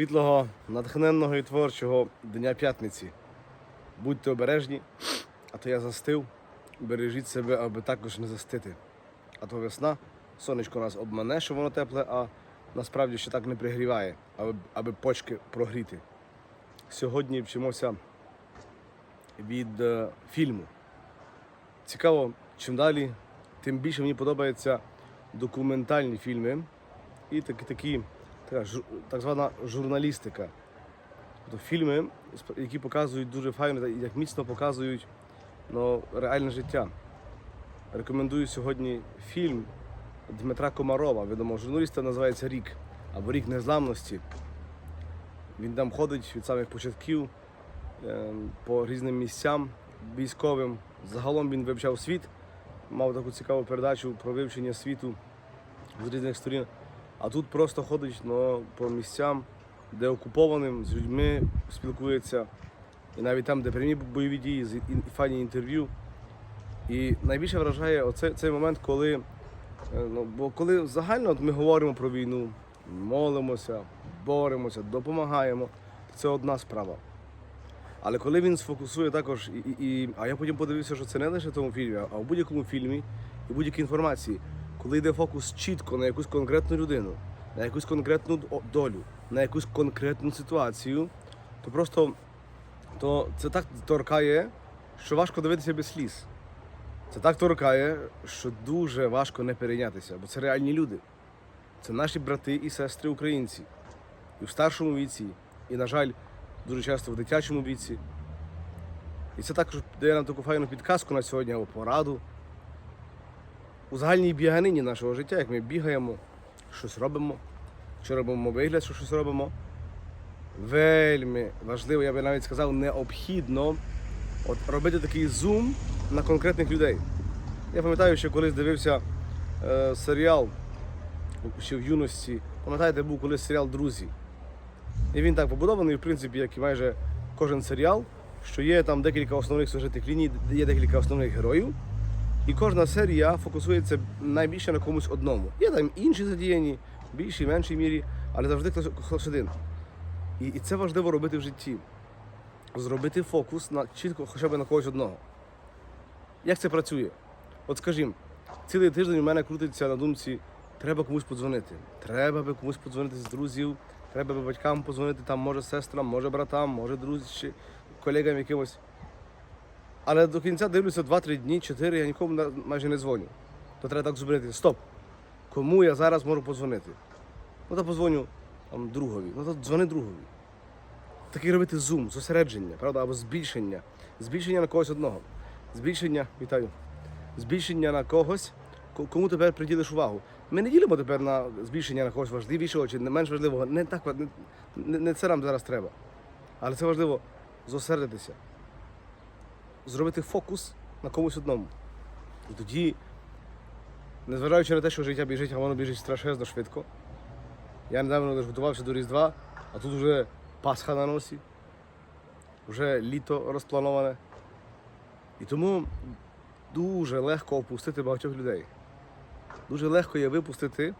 світлого, натхненного і творчого Дня п'ятниці. Будьте обережні, а то я застив. Бережіть себе, аби також не застити. А то весна, сонечко нас обмане, що воно тепле, а насправді ще так не пригріває, аби, аби почки прогріти. Сьогодні вчимося від е, фільму. Цікаво, чим далі, тим більше мені подобаються документальні фільми і такі, такі така, так звана журналістика. Тобто фільми, які показують дуже файно, та як міцно показують ну, реальне життя. Рекомендую сьогодні фільм Дмитра Комарова, відомого журналіста, називається Рік або Рік незламності. Він там ходить від самих початків е, по різним місцям військовим. Загалом він вивчав світ, мав таку цікаву передачу про вивчення світу з різних сторін. А тут просто ходить ну, по місцям, де окупованим, з людьми спілкується. І навіть там, де прямі бойові дії, з файні інтерв'ю. І найбільше вражає оце, цей момент, коли, е, ну, бо коли загально от ми говоримо про війну, молимося, боремося, допомагаємо, це одна справа. Але коли він сфокусує також, і, і, і, а я потім подивився, що це не лише в тому фільмі, а в будь-якому фільмі і будь-якій інформації, коли йде фокус чітко на якусь конкретну людину, на якусь конкретну долю, на якусь конкретну ситуацію, то просто то це так торкає, що важко дивитися без сліз. Це так торкає, що дуже важко не перейнятися, бо це реальні люди. Це наші брати і сестри українці. І в старшому віці, і, на жаль, дуже часто в дитячому віці. І це також дає нам таку файну підказку на сьогодні або пораду. У загальній біганині нашого життя, як ми бігаємо, щось робимо, чи робимо вигляд, що щось робимо. Вельми важливо, я би навіть сказав, необхідно от робити такий зум на конкретних людей. Я пам'ятаю, що колись дивився е, серіал ще в юності. Пам'ятаєте, був колись серіал Друзі. І він так побудований, в принципі, як і майже кожен серіал, що є там декілька основних сюжетних ліній, є декілька основних героїв. І кожна серія фокусується найбільше на комусь одному. Є там інші задіяні, в більшій, меншій мірі, але завжди хтось, один. І, і це важливо робити в житті. Зробити фокус на чітко хоча б на когось одного. Як це працює? От скажімо, цілий тиждень у мене крутиться на думці, треба комусь подзвонити. Треба би комусь подзвонити з друзів, треба би батькам подзвонити, там, може сестрам, може братам, може друзям, чи колегам якимось. Але до кінця дивлюся 2-3 дні, 4, я нікому майже не дзвоню. То треба так зупинити. Стоп! Кому я зараз можу подзвонити? Ну то подзвоню там, другові. Ну то дзвони другові. Такий робити зум, зосередження, правда, або збільшення. Збільшення на когось одного. Збільшення, вітаю. Збільшення на когось, кому тепер приділиш увагу. Ми не ділимо тепер на збільшення на когось важливішого чи не менш важливого. Не так не, не, це нам зараз треба. Але це важливо зосередитися. Зробити фокус на комусь одному. І тоді, незважаючи на те, що життя біжить, а воно біжить страшезно швидко. Я недавно лише готувався до Різдва, а тут вже Пасха на носі, вже літо розплановане. І тому дуже легко опустити багатьох людей. Дуже легко є випустити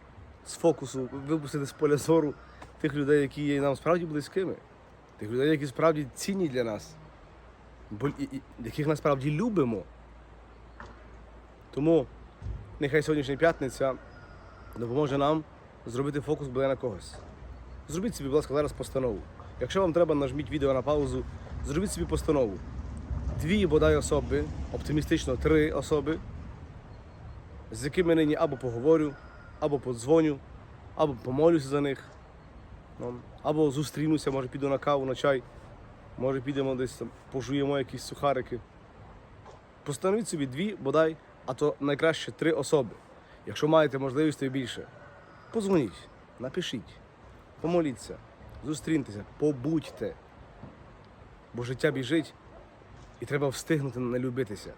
з фокусу, випустити з поля зору тих людей, які є нам справді близькими, тих людей, які справді цінні для нас, яких насправді любимо. Тому нехай сьогоднішня п'ятниця допоможе нам зробити фокус буде на когось. Зробіть собі, будь ласка, зараз постанову. Якщо вам треба, нажміть відео на паузу, зробіть собі постанову. Дві бодай особи, оптимістично три особи, з якими нині або поговорю, або подзвоню, або помолюся за них, ну, або зустрінуся, може піду на каву, на чай, може підемо десь там, пожуємо якісь сухарики. Постановіть собі дві, бодай, а то найкраще три особи. Якщо маєте можливість, більше. Подзвоніть, напишіть, помоліться, зустріньтеся, побудьте. Бо життя біжить і треба встигнути не любитися.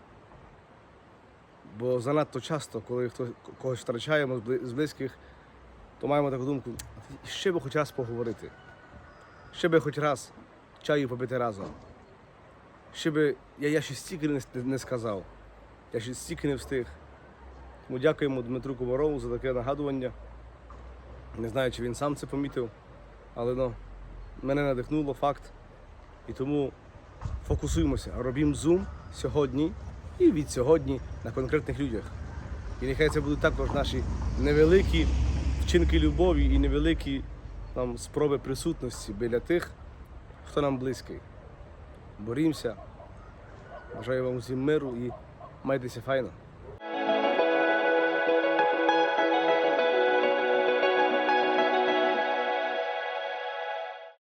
Бо занадто часто, коли хтось когось втрачаємо з близьких, то маємо таку думку, ще би хоч раз поговорити, ще би хоч раз чаю попити разом. Ще би я, я ще стільки не, не сказав, я ще стільки не встиг. Тому дякуємо Дмитру Комарову за таке нагадування. Не знаю, чи він сам це помітив, але ну, мене надихнуло факт. І тому фокусуємося, робімо зум сьогодні і від сьогодні на конкретних людях. І нехай це будуть також наші невеликі вчинки любові і невеликі там, спроби присутності біля тих, хто нам близький. Борімося. Бажаю вам усім миру і майтеся файно.